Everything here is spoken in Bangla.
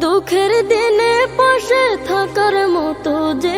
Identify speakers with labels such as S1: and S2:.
S1: দুঃখের দিনে পাশে থাকার মতো যে